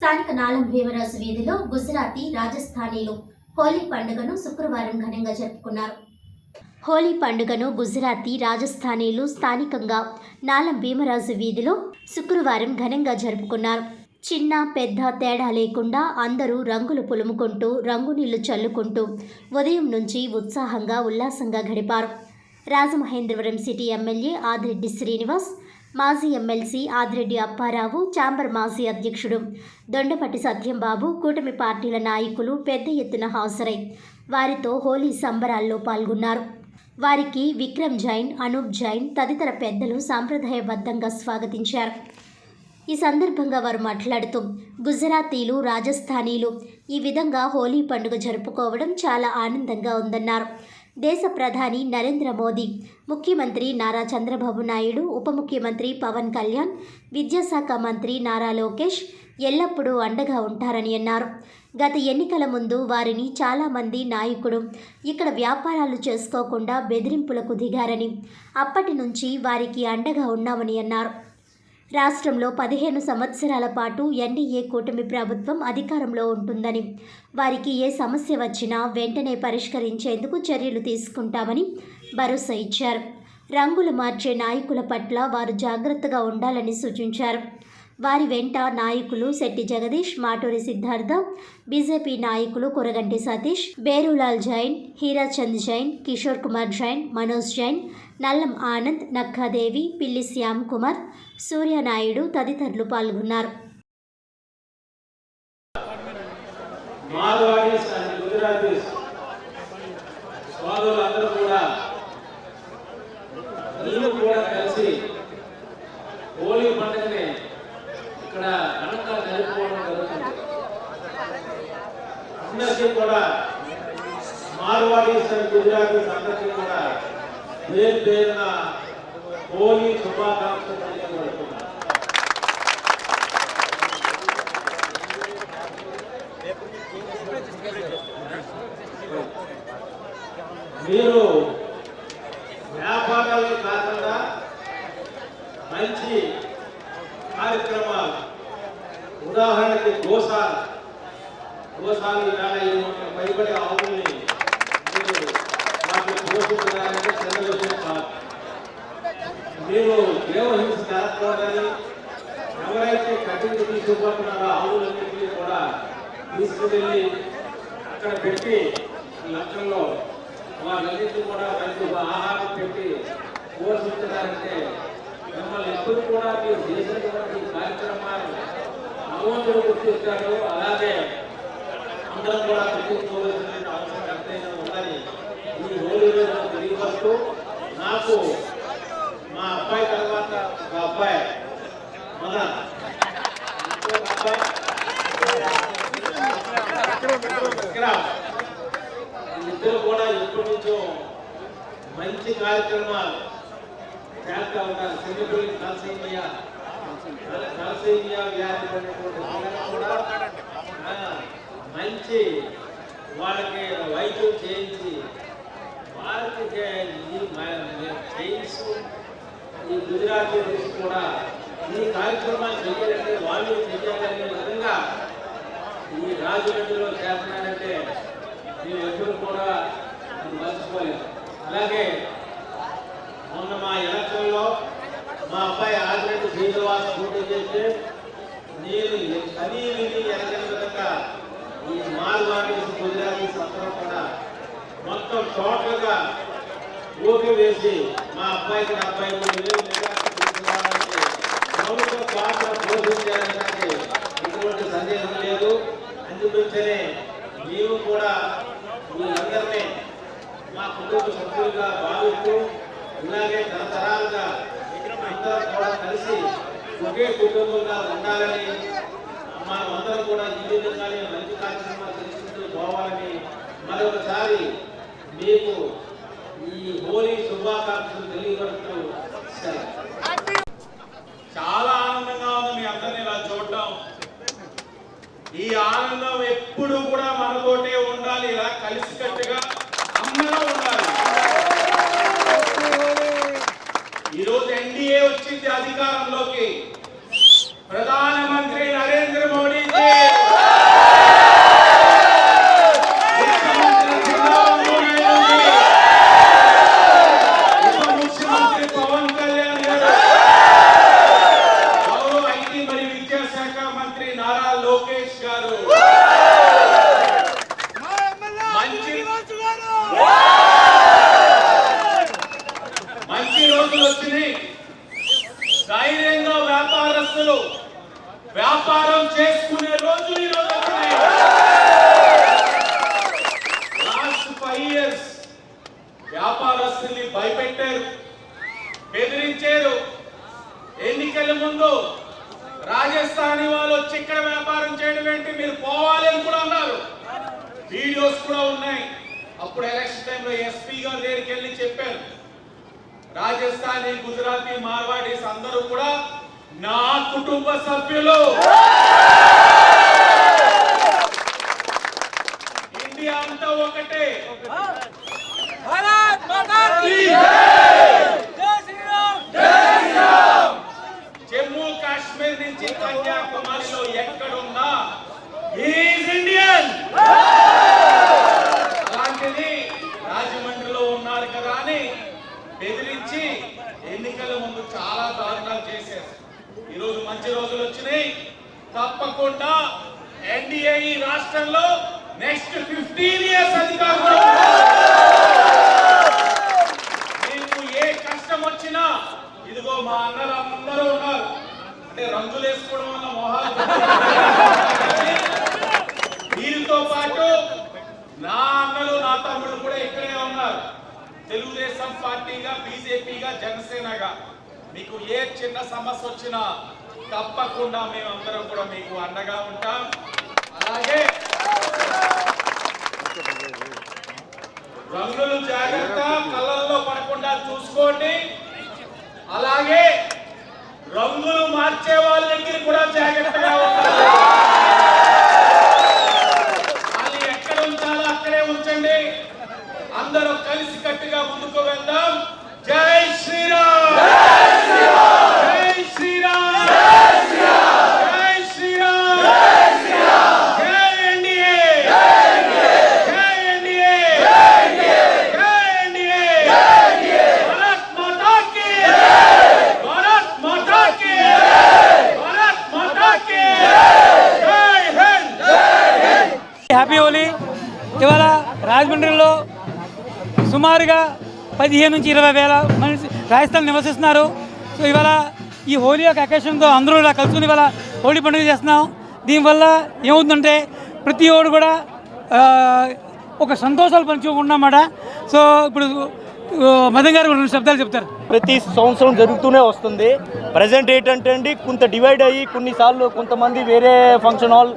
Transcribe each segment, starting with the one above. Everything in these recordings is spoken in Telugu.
స్థానిక నాలం భీమరాజు వీధిలో గుజరాతీ రాజస్థానీలు హోలీ పండుగను శుక్రవారం ఘనంగా జరుపుకున్నారు. హోలీ పండుగను గుజరాతీ రాజస్థానీలు స్థానికంగా నాలం భీమరాజు వీధిలో శుక్రవారం ఘనంగా జరుపుకున్నారు. చిన్న పెద్ద తేడా లేకుండా అందరూ రంగులు పులుముకుంటూ రంగునీళ్ళు చల్లుకుంటూ ఉదయం నుంచి ఉత్సాహంగా ఉల్లాసంగా గడిపారు. రాజమహేంద్రవరం సిటీ ఎమ్మెల్యే ఆదిరెడ్డి శ్రీనివాస్ మాజీ ఎమ్మెల్సీ ఆదిరెడ్డి అప్పారావు ఛాంబర్ మాజీ అధ్యక్షుడు దొండపట్టి సత్యంబాబు కూటమి పార్టీల నాయకులు పెద్ద ఎత్తున హాజరై వారితో హోలీ సంబరాల్లో పాల్గొన్నారు. వారికి విక్రమ్ జైన్ అనూప్ జైన్ తదితర పెద్దలు సాంప్రదాయబద్ధంగా స్వాగతించారు. ఈ సందర్భంగా వారు మాట్లాడుతూ గుజరాతీలు రాజస్థానీలు ఈ విధంగా హోలీ పండుగ జరుపుకోవడం చాలా ఆనందంగా ఉందన్నారు. దేశ ప్రధాని నరేంద్ర మోదీ ముఖ్యమంత్రి నారా చంద్రబాబు నాయుడు ఉప ముఖ్యమంత్రి పవన్ కళ్యాణ్ విద్యాశాఖ మంత్రి నారా లోకేష్ ఎల్లప్పుడూ అండగా ఉంటారని అన్నారు. గత ఎన్నికల ముందు వారిని చాలామంది నాయకుడు ఇక్కడ వ్యాపారాలు చేసుకోకుండా బెదిరింపులకు దిగారని అప్పటి నుంచి వారికి అండగా ఉన్నామని అన్నారు. రాష్ట్రంలో పదిహేను సంవత్సరాల పాటు ఎన్డీఏ కూటమి ప్రభుత్వం అధికారంలో ఉంటుందని వారికి ఏ సమస్య వచ్చినా వెంటనే పరిష్కరించేందుకు చర్యలు తీసుకుంటామని భరోసా ఇచ్చారు. రంగులు మార్చే నాయకుల పట్ల వారు జాగ్రత్తగా ఉండాలని సూచించారు. వారి వెంట నాయకులు శెట్టి జగదీష్ మాటూరి సిద్ధార్థ బీజేపీ నాయకులు కొరగంటి సతీష్ బేరులాల్ జైన్ హీరాచంద్ జైన్ కిషోర్ కుమార్ జైన్ మనోజ్ జైన్ నల్లం ఆనంద్ నక్కాదేవి పిల్లి శ్యామ్ కుమార్ సూర్యనాయుడు తదితరులు పాల్గొన్నారు. మార్వాడీస్ అండ్ గుజరాతీస్ సోదరులందరూ కూడా మీరు కూడా కలిసి హోలీ పండుగని ఇక్కడ ఘనంగా జరుపుకోవడం జరుగుతుంది సందర్శన కూడా మార్వాడీస్ అండ్ గుజరాతీస్ అందరికీ కూడా పేరు పేరున హోలీ శుభాకాంక్షలు తెలియజేస్తున్నాను మీరు వ్యాపారాలే కాకుండా మంచి కార్యక్రమాలు ఉదాహరణకి గోసాలు గోసాలు ఇవాళ ఈ ఆవుల్ని మీరు వాటిని పోషించడానికి చిన్న విషయం కాదు మీరు దేవహింస జరగకూడదని ఎవరైతే కఠిన తీసుకుపోతున్నారో ఆవులన్నింటినీ కూడా తీసుకువెళ్ళి అక్కడ పెట్టి లక్షల్లో వాళ్ళన్నింటినీ కూడా మంచి ఆహారం పెట్టి పోషించడాలంటే మిమ్మల్ని ఎప్పుడు కూడా మీరు చేసినటువంటి కార్యక్రమాన్ని కార్యక్రమాలు గుర్తిస్తారు అలాగే అందరం కూడా గుర్తించుకోవాల్సిన అవసరం ఎంతైనా ఉందని ఈ హోలీ రోజున తెలియవస్తూ నాకు మా అబ్బాయి తర్వాత ఒక అబ్బాయి మన ఇద్దరు కూడా ఎప్పటి నుంచో మంచి కార్యక్రమాలు చేస్తా ఉంటారు. చిన్నపిల్లలకి తలసేమియా తలసేమియా వ్యాధి పడినటువంటి కూడా మంచి వాళ్ళకి వైద్యం చేయించి వాళ్ళకి ఈ చేయించు ఈ గుజరాతీ కూడా ఈ కార్యక్రమాలు చేయాలంటే వాళ్ళు చేయాలనే విధంగా ఈ రాజమండ్రిలో చేస్తున్నారంటే మేము ఎప్పుడు కూడా మర్చిపోలేదు అలాగే మొన్న మా ఎలక్షన్లో మా అబ్బాయి ఆదిరెడ్డి శ్రీనివాస్ పోటీ చేస్తే నేను కనీ విని ఎరగని విధంగా ఈ మార్వాడీస్ గుజరాతీస్ అందరూ కూడా మొత్తం టోటల్గా ఓకే వేసి మా అబ్బాయికి డెబ్బై మూడు వేలు తీసుకురావడానికి ప్రముఖ పాత్ర పోషించారనడానికి ఎటువంటి సందేహం లేదు. అందుగురించనే మేము కూడా మీరందరినీ మా కుటుంబ సభ్యులుగా భావిస్తూ ఇలాగే తరతరాలుగా అందరం కూడా కలిసి ఒకే కుటుంబంగా ఉండాలని మనం అందరం కూడా ఈ విధంగానే మంచి కార్యక్రమాలు చేసుకుంటూ పోవాలని మరొకసారి మీకు ఈ హోలీ శుభాకాంక్షలు తెలియపడుతూ చాలా ఆనందంగా ఉంది మీ అందరిని ఇలా చూడటం. ఈ ఆనందం ఎప్పుడు కూడా మనతోటే ఉండాలి ఇలా కలిసి ధైర్యంగా వ్యాపారస్తులు వ్యాపారం చేసుకునే రోజులు ఈ రోజు లాస్ట్ ఫైవ్ ఇయర్స్ వ్యాపారస్తుల్ని భయపెట్టారు బెదిరించారు. ఎన్నికల ముందు రాజస్థానీ వాళ్ళు వచ్చి ఇక్కడ వ్యాపారం చేయడం ఏంటి? మీరు పోవాలి అని కూడా అన్నారు. వీడియోస్ కూడా ఉన్నాయి. అప్పుడు ఎలక్షన్ టైంలో ఎస్పీ గారు దగ్గరికి వెళ్ళి చెప్పారు రాజస్థానీ గుజరాతీ మార్వాడీస్ అందరూ కూడా నా కుటుంబ సభ్యులు. రాష్ట్రంలో నెక్స్ట్ ఫిఫ్టీన్ ఇయర్స్ అధికారంలో మీకు ఏ కష్టం వచ్చినా ఇదిగో మా అన్నలు అందరూ ఉన్నారు. అంటే రంగులు వేసుకోవడం వల్ల మొహాలు వీరితో పాటు నా అన్నలు నా తమ్ముడు కూడా ఇక్కడే ఉన్నారు. తెలుగుదేశం పార్టీగా బీజేపీగా జనసేనగా. మీకు ఏ చిన్న సమస్య వచ్చినా తప్పకుండా మేమందరం కూడా మీకు అండగా ఉంటాం. అలాగే రంగులు జాగ్రత్త కళ్ళల్లో పడకుండా చూసుకోండి. అలాగే రంగులు మార్చే వాళ్ళ దగ్గర రాజమండ్రిలో సుమారుగా పదిహేను నుంచి ఇరవై వేల మనిషి రాజస్థాన్ నివసిస్తున్నారు. సో ఇవాళ ఈ హోలీ యొక్క అకేషన్తో అందరూ ఇలా కలుసుకుని ఇవాళ హోలీ పండుగ చేస్తున్నాం. దీనివల్ల ఏమవుతుందంటే ప్రతి ఒడు కూడా ఒక సంతోషాలు పంచుకున్నమాట సో ఇప్పుడు మదన్ గారు రెండు శబ్దాలు చెప్తారు. ప్రతి సంవత్సరం జరుగుతూనే వస్తుంది. ప్రజెంట్ ఏంటంటే అండి కొంత డివైడ్ అయ్యి కొన్నిసార్లు కొంతమంది వేరే ఫంక్షన్ హాల్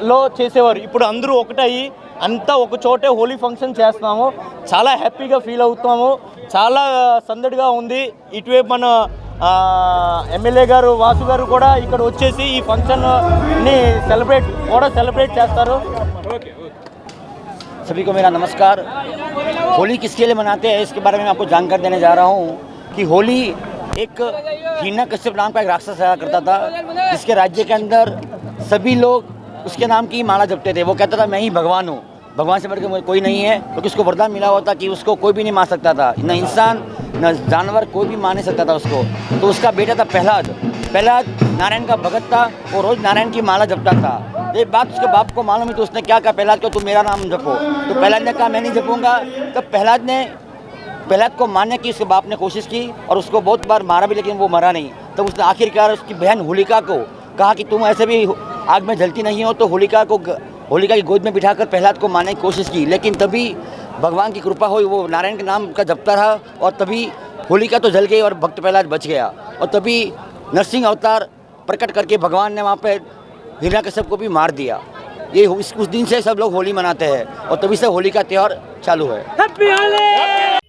హాల్లో చేసేవారు ఇప్పుడు అందరూ ఒకటయ్యి అంతా ఒక చోటే హోలీ ఫంక్షన్ చేస్తున్నాము చాలా హ్యాపీగా ఫీల్ అవుతాము చాలా సందడిగా ఉంది ఇటువైపు మన ఎమ్మెల్యే గారు వాసు గారు కూడా ఇక్కడ వచ్చేసి ఈ ఫంక్షన్ని సెలబ్రేట్ కూడా సెలబ్రేట్ చేస్తారు सभी को मेरा नमस्कार होली किसके लिए मनाते हैं इसके बारे में मैं आपको जानकारी देने जा रहा हूँ कि होली एक हिरण्य कश्यप नाम का एक राक्षस रहा करता था जिसके राज्य के अंदर सभी लोग उसके नाम की माला जपते थे। वो कहता था, मैं ही भगवान हूँ। भगवान से बढ़ के मुझे कोई नहीं है, क्योंकि तो उसको वरदान मिला हुआ था कि उसको कोई भी नहीं मार सकता था। न इंसान, न जानवर कोई भी मार नहीं सकता था उसको। तो उसका बेटा था प्रहलाद। प्रहलाद नारायण का भगत था, वो रोज नारायण की माला जपता था। ये बात उसके बाप को मालूम है तो उसने क्या कहा, प्रहलाद को तुम मेरा नाम जपो। तो प्रहलाद ने कहा, मैं नहीं जपूँगा। तब प्रहलाद ने, प्रहलाद को मारने की उसके बाप ने कोशिश की और उसको बहुत बार मारा भी, लेकिन वो मरा नहीं। तब उसने आखिरकार उसकी बहन होलिका को कहा कि, तुम ऐसे भी आग में जलती नहीं हो तो होलिका को होलिका की गोद में बिठाकर प्रहलाद को मारने की कोशिश की, लेकिन तभी भगवान की कृपा हुई, वो नारायण के नाम का जपता रहा और तभी होलिका तो जल गई और भक्त प्रहलाद बच गया। और तभी नरसिंह अवतार प्रकट करके भगवान ने वहाँ पर हिरणा कश्यप को भी मार दिया। ये उस दिन से सब लोग होली मनाते हैं और तभी से होली का त्यौहार चालू है।